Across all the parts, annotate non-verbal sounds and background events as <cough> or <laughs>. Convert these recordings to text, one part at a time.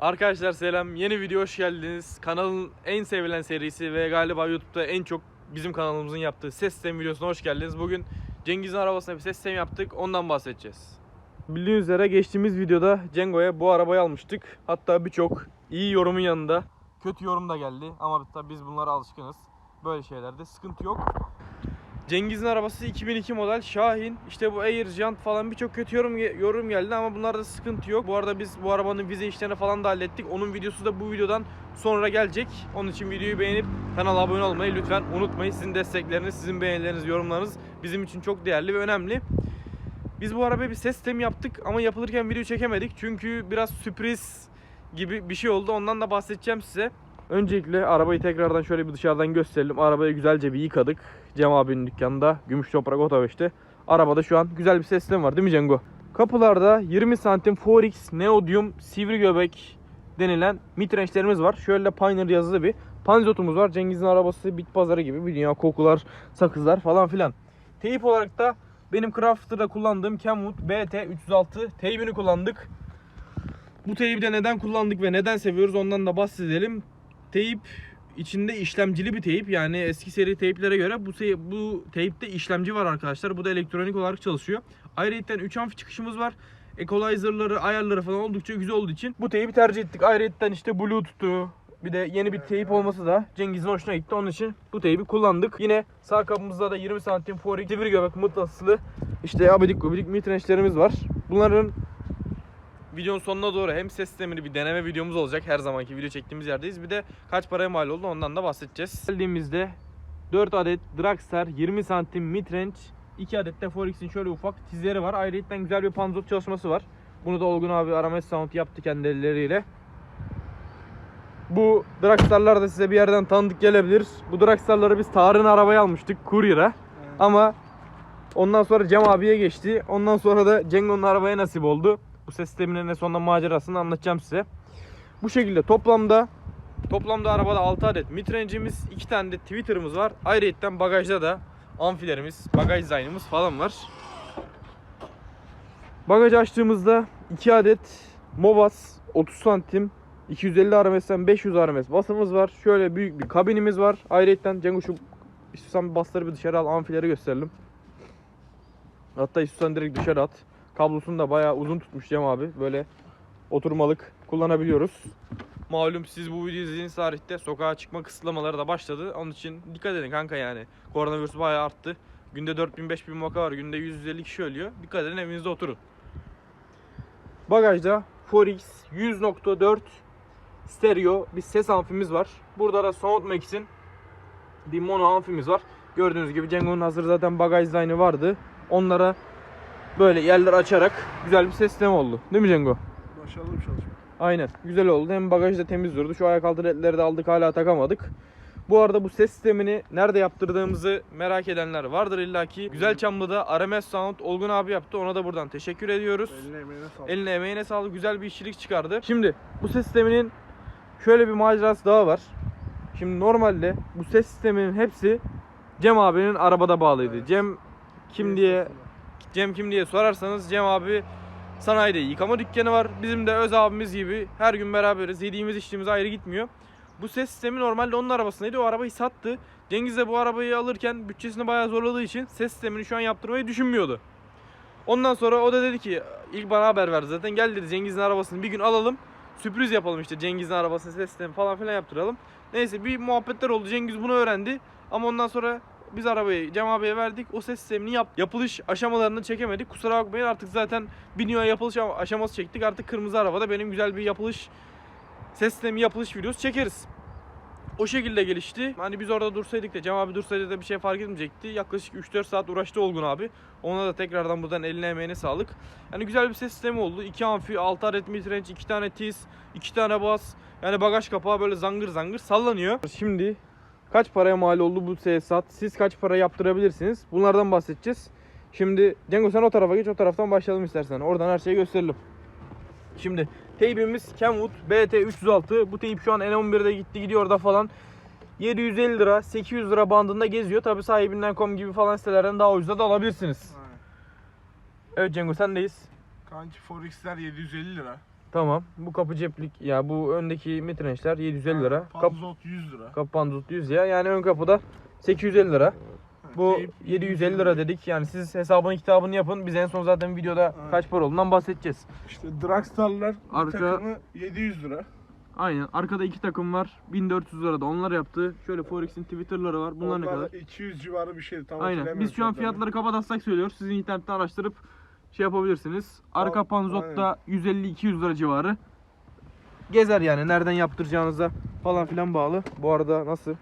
Arkadaşlar selam. Yeni video hoş geldiniz. Kanalın en sevilen serisi ve galiba YouTube'da en çok bizim kanalımızın yaptığı ses sistemi videosuna hoş geldiniz. Bugün Cengiz'in arabasına bir ses sistemi yaptık. Ondan bahsedeceğiz. Bildiğiniz üzere geçtiğimiz videoda Cengo'ya bu arabayı almıştık. Hatta birçok iyi yorumun yanında kötü yorum da geldi. Ama tabii biz bunlara alışkınız. Böyle şeylerde sıkıntı yok. Cengiz'in arabası 2002 model Şahin. İşte bu Air Jant falan birçok kötü yorum yorum geldi ama bunlarda sıkıntı yok. Bu arada biz bu arabanın vize işlerini falan da hallettik. Onun videosu da bu videodan sonra gelecek. Onun için videoyu beğenip kanala abone olmayı lütfen unutmayın. Sizin destekleriniz, sizin beğenileriniz, yorumlarınız bizim için çok değerli ve önemli. Biz bu arabaya bir ses sistemi yaptık ama yapılırken video çekemedik. Çünkü biraz sürpriz gibi bir şey oldu. Ondan da bahsedeceğim size. Öncelikle arabayı tekrardan şöyle bir dışarıdan gösterelim. Arabayı güzelce bir yıkadık. Cem abinin dükkanında Gümüş Toprak Otobeş'te. Arabada şu an güzel bir ses sistemi var değil mi Cengo? Kapılarda 20 santim Forex Neodyum sivri göbek denilen mitrençlerimiz var. Şöyle Pioneer yazılı bir panzotumuz var. Cengiz'in arabası bit pazarı gibi bir dünya kokular, sakızlar falan filan. Teyip olarak da benim Crafter'da kullandığım Kenwood BT306 teybini kullandık. Bu teybi de neden kullandık ve neden seviyoruz ondan da bahsedelim. Teyip içinde işlemcili bir teyip yani eski seri teyiplere göre bu tey- bu teyipte işlemci var arkadaşlar. Bu da elektronik olarak çalışıyor. Ayrıca 3 amfi çıkışımız var. Equalizer'ları, ayarları falan oldukça güzel olduğu için bu teybi tercih ettik. Ayrıca işte Bluetooth'u bir de yeni bir teyip olması da Cengiz'in hoşuna gitti. Onun için bu teybi kullandık. Yine sağ kapımızda da 20 santim Forex sivri göbek mıknatıslı işte abidik gubidik mitrençlerimiz var. Bunların videonun sonuna doğru hem ses sistemini bir deneme videomuz olacak. Her zamanki video çektiğimiz yerdeyiz. Bir de kaç paraya mal oldu ondan da bahsedeceğiz. Geldiğimizde 4 adet Dragstar 20 santim midrange 2 adet de Forex'in şöyle ufak tizleri var. Ayrıca güzel bir panzot çalışması var. Bunu da Olgun abi Arames Sound yaptı kendi elleriyle. Bu Dragstar'lar da size bir yerden tanıdık gelebilir. Bu Dragstar'ları biz Tarık'ın arabaya almıştık Courier'a. Ama ondan sonra Cem abiye geçti. Ondan sonra da Cengo'nun arabaya nasip oldu. Bu ses sisteminin en sonunda macerasını anlatacağım size. Bu şekilde toplamda toplamda arabada 6 adet midrange'imiz, 2 tane de Twitter'ımız var. Ayrıca bagajda da amfilerimiz, bagaj dizaynımız falan var. Bagajı açtığımızda 2 adet Movas 30 santim 250 RMS'den 500 RMS basımız var. Şöyle büyük bir kabinimiz var. Ayrıca Cengo şu istiyorsan bir basları bir dışarı al amfileri gösterelim. Hatta istiyorsan direkt dışarı at. Kablosunu da bayağı uzun tutmuş Cem abi. Böyle oturmalık kullanabiliyoruz. Malum siz bu videoyu izlediğiniz tarihte sokağa çıkma kısıtlamaları da başladı. Onun için dikkat edin kanka yani. Koronavirüs bayağı arttı. Günde 4000-5000 vaka var. Günde 150 kişi ölüyor. Dikkat edin evinizde oturun. Bagajda Forex 100.4 stereo bir ses amfimiz var. Burada da Soundmax'in bir mono amfimiz var. Gördüğünüz gibi Cengo'nun hazır zaten bagaj dizaynı vardı. Onlara böyle yerler açarak güzel bir ses sistemi oldu. Değil mi Cengo? Başarılı bir çalışma. Aynen. Güzel oldu. Hem bagaj da temiz durdu. Şu ayak altı ledleri de aldık hala takamadık. Bu arada bu ses sistemini nerede yaptırdığımızı merak edenler vardır illaki. Güzel Çamlı'da RMS Sound Olgun abi yaptı. Ona da buradan teşekkür ediyoruz. Eline emeğine sağlık. Eline emeğine sağlık. Güzel bir işçilik çıkardı. Şimdi bu ses sisteminin şöyle bir macerası daha var. Şimdi normalde bu ses sisteminin hepsi Cem abinin arabada bağlıydı. Evet. Cem kim diye Cem kim diye sorarsanız Cem abi sanayide yıkama dükkanı var. Bizim de öz abimiz gibi her gün beraberiz. Yediğimiz içtiğimiz ayrı gitmiyor. Bu ses sistemi normalde onun arabasındaydı. O arabayı sattı. Cengiz de bu arabayı alırken bütçesini bayağı zorladığı için ses sistemini şu an yaptırmayı düşünmüyordu. Ondan sonra o da dedi ki ilk bana haber verdi zaten. Gel dedi Cengiz'in arabasını bir gün alalım. Sürpriz yapalım işte Cengiz'in arabasını ses sistemi falan filan yaptıralım. Neyse bir muhabbetler oldu. Cengiz bunu öğrendi. Ama ondan sonra biz arabayı Cem abiye verdik. O ses sistemini yap, yapılış aşamalarını çekemedik. Kusura bakmayın artık zaten biniyor yapılış aşaması çektik. Artık kırmızı arabada benim güzel bir yapılış ses sistemi yapılış videosu çekeriz. O şekilde gelişti. Hani biz orada dursaydık da Cem abi dursaydı da bir şey fark etmeyecekti. Yaklaşık 3-4 saat uğraştı Olgun abi. Ona da tekrardan buradan eline emeğine sağlık. Yani güzel bir ses sistemi oldu. 2 amfi, 6 adet midrange, 2 tane tiz, 2 tane bas. Yani bagaj kapağı böyle zangır zangır sallanıyor. Şimdi kaç paraya mal oldu bu tesisat? Siz kaç para yaptırabilirsiniz? Bunlardan bahsedeceğiz. Şimdi Cengo sen o tarafa geç o taraftan başlayalım istersen. Oradan her şeyi gösterelim. Şimdi teybimiz Kenwood BT306. Bu teyip şu an N11'de gitti gidiyor da falan. 750 lira, 800 lira bandında geziyor. Tabi sahibinden.com gibi falan sitelerden daha ucuza da alabilirsiniz. Aynen. Evet Cengo sendeyiz. Kanki Forex'ler 750 lira. Tamam. Bu kapı ceplik ya bu öndeki mitrençler 750 lira. Kap, Panzot 100 lira. kapı pandut 100 ya. Yani ön kapıda 850 lira. Bu Teyip 750 lira dedik. Yani siz hesabını kitabını yapın. Biz en son zaten videoda Aynen. kaç para olduğundan bahsedeceğiz. İşte Dragstar'lar Arka- takımı 700 lira. Aynen. Arkada iki takım var. 1400 lira da onlar yaptı. Şöyle Forex'in Twitter'ları var. Bunlar ne Onlar kadar? 200 civarı bir şeydi. Tam Aynen. Biz şu an fiyatları kapatatsak söylüyoruz. Sizin internetten araştırıp şey yapabilirsiniz. Arka Al- panzotta 150-200 lira civarı. Gezer yani nereden yaptıracağınıza falan filan bağlı. Bu arada nasıl?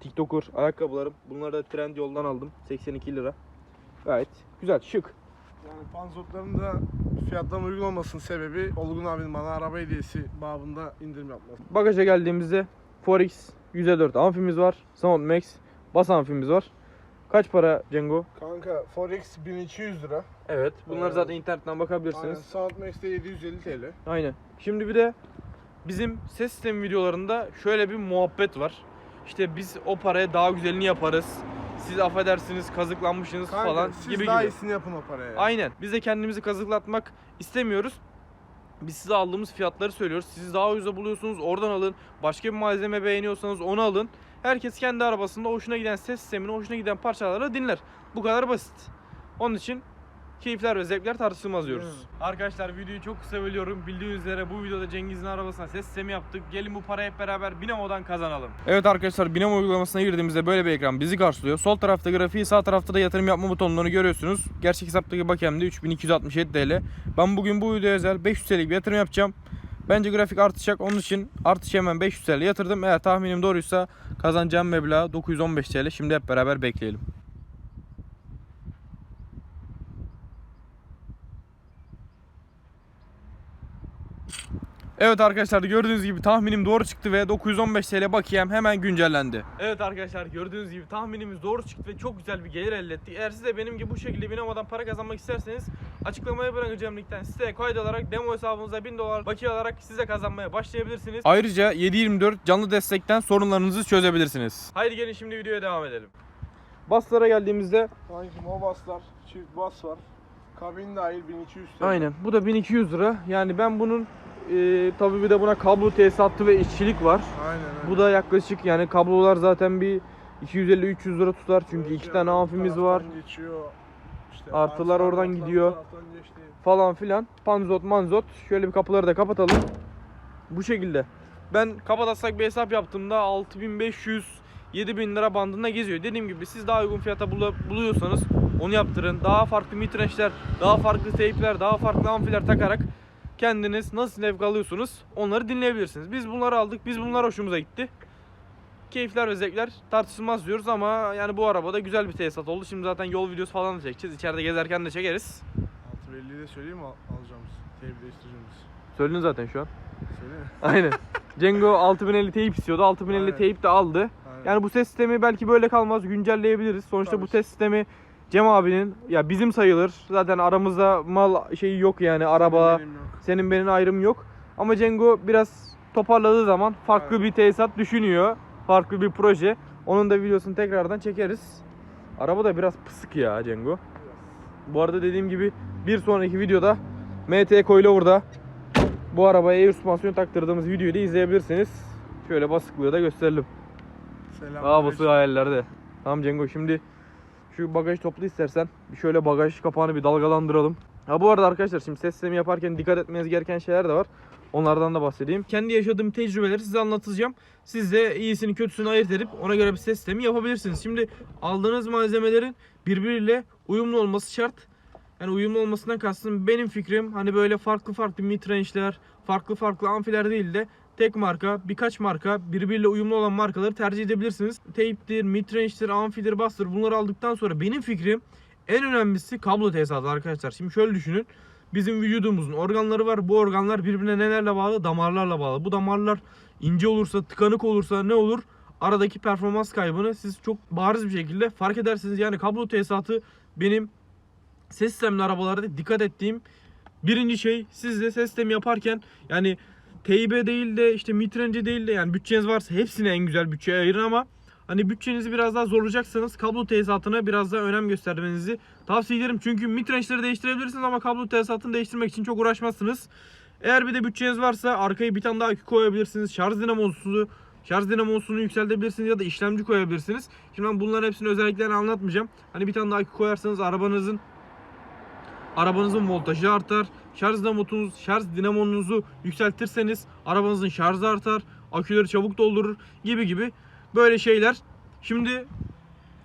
TikToker ayakkabılarım. Bunları da trend yoldan aldım. 82 lira. Gayet güzel, şık. Yani Panzot'ların da fiyatların uygun olmasının sebebi Olgun abinin bana araba hediyesi babında indirim yapması. Bagaja geldiğimizde Forex 154 amfimiz var. Sound Max bas amfimiz var. Kaç para Cengo? Kanka Forex 1200 lira. Evet. Bunları Evet. zaten internetten Aynen. bakabilirsiniz. Soundmax'te 750 TL. Aynen. Şimdi bir de bizim ses sistemi videolarında şöyle bir muhabbet var. İşte biz o paraya daha güzelini yaparız. Siz affedersiniz kazıklanmışsınız Kanka falan siz gibi daha gibi. iyisini yapın o paraya. Aynen. Biz de kendimizi kazıklatmak istemiyoruz. Biz size aldığımız fiyatları söylüyoruz. Siz daha ucuza buluyorsunuz oradan alın. Başka bir malzeme beğeniyorsanız onu alın. Herkes kendi arabasında hoşuna giden ses sistemini, hoşuna giden parçaları dinler. Bu kadar basit. Onun için keyifler ve zevkler tartışılmaz diyoruz. Arkadaşlar videoyu çok kısa bölüyorum. Bildiğiniz üzere bu videoda Cengiz'in arabasına ses sistemi yaptık. Gelin bu parayı hep beraber Binamo'dan kazanalım. Evet arkadaşlar Binamo uygulamasına girdiğimizde böyle bir ekran bizi karşılıyor. Sol tarafta grafiği, sağ tarafta da yatırım yapma butonlarını görüyorsunuz. Gerçek hesaptaki bakiyem de 3267 TL. Ben bugün bu videoya özel 500 TL'lik bir yatırım yapacağım. Bence grafik artacak. Onun için artış hemen 500 TL yatırdım. Eğer tahminim doğruysa kazanacağım meblağ 915 TL. Şimdi hep beraber bekleyelim. Evet arkadaşlar gördüğünüz gibi tahminim doğru çıktı ve 915 TL bakiyem hemen güncellendi. Evet arkadaşlar gördüğünüz gibi tahminimiz doğru çıktı ve çok güzel bir gelir elde ettik. Eğer siz de benim gibi bu şekilde Binamo'dan para kazanmak isterseniz açıklamaya bırakacağım linkten siteye kaydolarak demo hesabınıza 1000 dolar bakiye alarak siz de kazanmaya başlayabilirsiniz. Ayrıca 724 canlı destekten sorunlarınızı çözebilirsiniz. Haydi gelin şimdi videoya devam edelim. Baslara geldiğimizde Sanki Mobaslar, çift bas var. Kabin dahil 1200 TL. Aynen. Bu da 1200 lira. Yani ben bunun e, tabii bir de buna kablo tesisatı ve işçilik var. Aynen öyle. Bu da yaklaşık yani kablolar zaten bir 250-300 lira tutar çünkü iki Geçiyor, tane amfimiz var Geçiyor. İşte Artılar oradan gidiyor. falan filan. Panzot manzot. Şöyle bir kapıları da kapatalım. Bu şekilde. Ben kapatsak bir hesap yaptığımda 6500 7000 lira bandında geziyor. Dediğim gibi siz daha uygun fiyata bulu- buluyorsanız onu yaptırın. Daha farklı mitrençler, daha farklı teypler, daha farklı amfiler takarak kendiniz nasıl zevk alıyorsunuz onları dinleyebilirsiniz. Biz bunları aldık. Biz bunlar hoşumuza gitti. Keyifler ve zevkler tartışılmaz diyoruz ama yani bu arabada güzel bir tesisat oldu. Şimdi zaten yol videosu falan da çekeceğiz. İçeride gezerken de çekeriz. 650'yi de söyleyeyim mi al- alacağımız? Teybi değiştireceğimiz. Söyledin zaten şu an. Söyle. <laughs> Aynen. Cengo 6050 teyip istiyordu. 6050 Aynen. teyip de aldı. Aynen. Yani bu ses sistemi belki böyle kalmaz. Güncelleyebiliriz. Sonuçta Tabii. bu ses sistemi Cem abinin ya bizim sayılır. Zaten aramızda mal şeyi yok yani araba Benim yok. senin benim ayrım yok. Ama Cengo biraz toparladığı zaman farklı Aynen. bir tesisat düşünüyor. Farklı bir proje. Onun da videosunu tekrardan çekeriz. Araba da biraz pısık ya Cengo. Bu arada dediğim gibi bir sonraki videoda MT Coilover'da bu arabaya air süspansiyon taktırdığımız videoyu da izleyebilirsiniz. Şöyle basıklığı da gösterelim. Selam. Babası hayallerde. Tamam Cengo şimdi şu bagaj toplu istersen bir şöyle bagaj kapağını bir dalgalandıralım. Ha bu arada arkadaşlar şimdi ses sistemi yaparken dikkat etmeniz gereken şeyler de var. Onlardan da bahsedeyim. Kendi yaşadığım tecrübeleri size anlatacağım. Siz de iyisini kötüsünü ayırt edip ona göre bir ses sistemi yapabilirsiniz. Şimdi aldığınız malzemelerin birbiriyle uyumlu olması şart. Yani uyumlu olmasından kastım benim fikrim hani böyle farklı farklı midrange'ler, farklı farklı amfiler değil de tek marka, birkaç marka birbiriyle uyumlu olan markaları tercih edebilirsiniz. Tape'dir, midrange'dir, amfidir, bass'tır bunları aldıktan sonra benim fikrim en önemlisi kablo tesisatı arkadaşlar. Şimdi şöyle düşünün. Bizim vücudumuzun organları var. Bu organlar birbirine nelerle bağlı? Damarlarla bağlı. Bu damarlar ince olursa, tıkanık olursa ne olur? Aradaki performans kaybını siz çok bariz bir şekilde fark edersiniz. Yani kablo tesisatı benim ses sistemli arabalarda dikkat ettiğim birinci şey siz de ses sistemi yaparken yani TIB değil de işte mitrenci değil de yani bütçeniz varsa hepsine en güzel bütçeye ayırın ama hani bütçenizi biraz daha zorlayacaksanız kablo tesisatına biraz daha önem göstermenizi tavsiye ederim. Çünkü mitrençleri değiştirebilirsiniz ama kablo tesisatını değiştirmek için çok uğraşmazsınız. Eğer bir de bütçeniz varsa arkaya bir tane daha akü koyabilirsiniz. Şarj dinamosunu şarj dinamosunu yükseltebilirsiniz ya da işlemci koyabilirsiniz. Şimdi ben bunların hepsini özelliklerini anlatmayacağım. Hani bir tane daha akü koyarsanız arabanızın arabanızın voltajı artar. Şarj dinamotunuz, şarj dinamonunuzu yükseltirseniz arabanızın şarjı artar. Aküleri çabuk doldurur gibi gibi böyle şeyler. Şimdi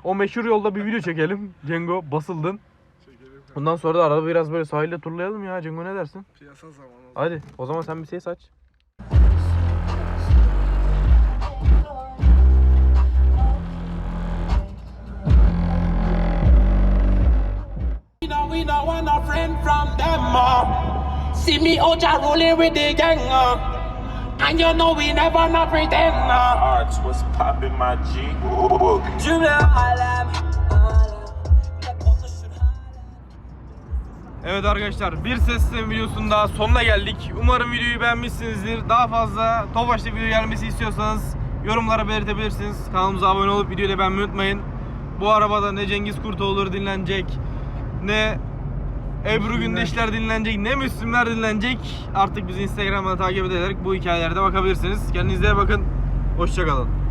o meşhur yolda bir video çekelim. Cengo basıldın. Bundan sonra da arada biraz böyle sahilde turlayalım ya. Cengo ne dersin? Piyasa zamanı. Hadi o zaman sen bir ses aç. Friend from them uh. See me out here rolling with the gang uh. And you know we never not pretend uh. Arts was popping my G. Cümle alem Evet arkadaşlar bir ses sistemi videosunun daha sonuna geldik. Umarım videoyu beğenmişsinizdir. Daha fazla Tofaş'ta video gelmesi istiyorsanız yorumlara belirtebilirsiniz. Kanalımıza abone olup videoyu da beğenmeyi unutmayın. Bu arabada ne Cengiz Kurtoğlu dinlenecek ne Ebru Gündeşler dinlenecek ne Müslümler dinlenecek. Artık bizi Instagram'da takip ederek bu hikayelerde bakabilirsiniz. Kendinize bakın. Hoşçakalın.